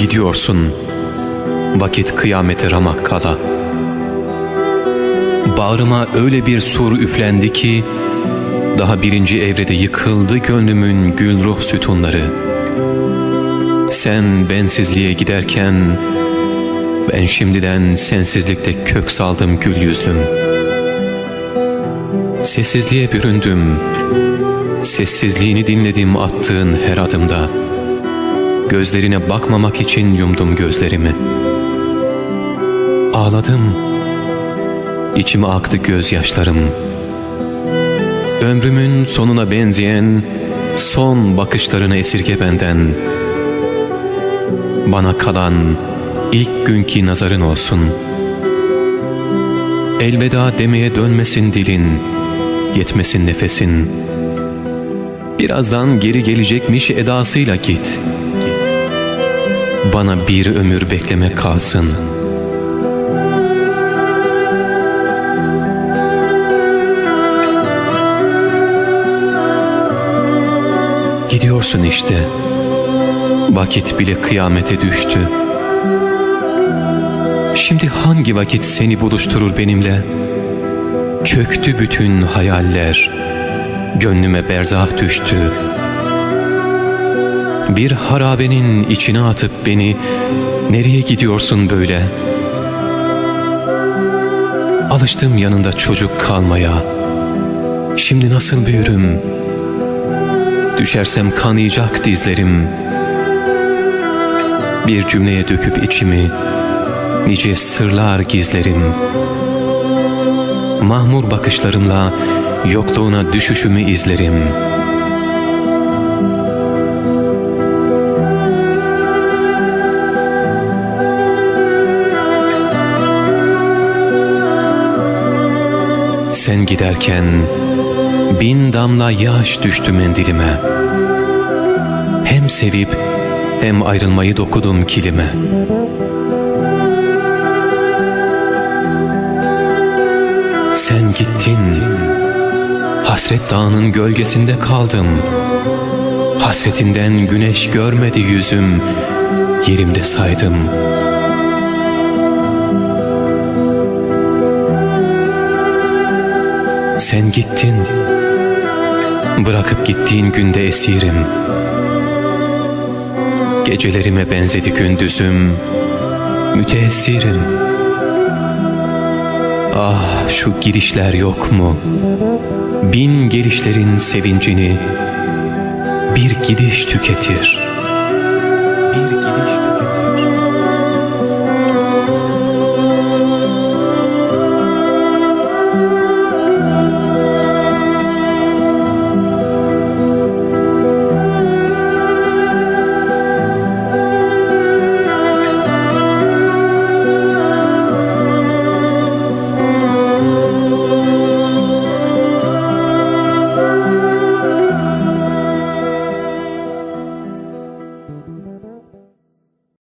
gidiyorsun. Vakit kıyamete ramak kala. Bağrıma öyle bir sur üflendi ki, daha birinci evrede yıkıldı gönlümün gül ruh sütunları. Sen bensizliğe giderken, ben şimdiden sensizlikte kök saldım gül yüzlüm. Sessizliğe büründüm, sessizliğini dinledim attığın her adımda. Gözlerine bakmamak için yumdum gözlerimi. Ağladım, içime aktı gözyaşlarım. Ömrümün sonuna benzeyen son bakışlarını esirge benden. Bana kalan ilk günkü nazarın olsun. Elveda demeye dönmesin dilin, yetmesin nefesin. Birazdan geri gelecekmiş edasıyla git. Bana bir ömür bekleme kalsın. Gidiyorsun işte. Vakit bile kıyamete düştü. Şimdi hangi vakit seni buluşturur benimle? Çöktü bütün hayaller. Gönlüme berzah düştü. Bir harabenin içine atıp beni nereye gidiyorsun böyle? Alıştım yanında çocuk kalmaya. Şimdi nasıl büyürüm? Düşersem kanayacak dizlerim. Bir cümleye döküp içimi nice sırlar gizlerim. Mahmur bakışlarımla yokluğuna düşüşümü izlerim. Sen giderken bin damla yaş düştü mendilime. Hem sevip hem ayrılmayı dokudum kilime. Sen gittin, hasret dağının gölgesinde kaldım. Hasretinden güneş görmedi yüzüm, yerimde saydım. Sen gittin, bırakıp gittiğin günde esirim. Gecelerime benzedi gündüzüm, müteessirim. Ah şu gidişler yok mu? Bin gelişlerin sevincini bir gidiş tüketir.''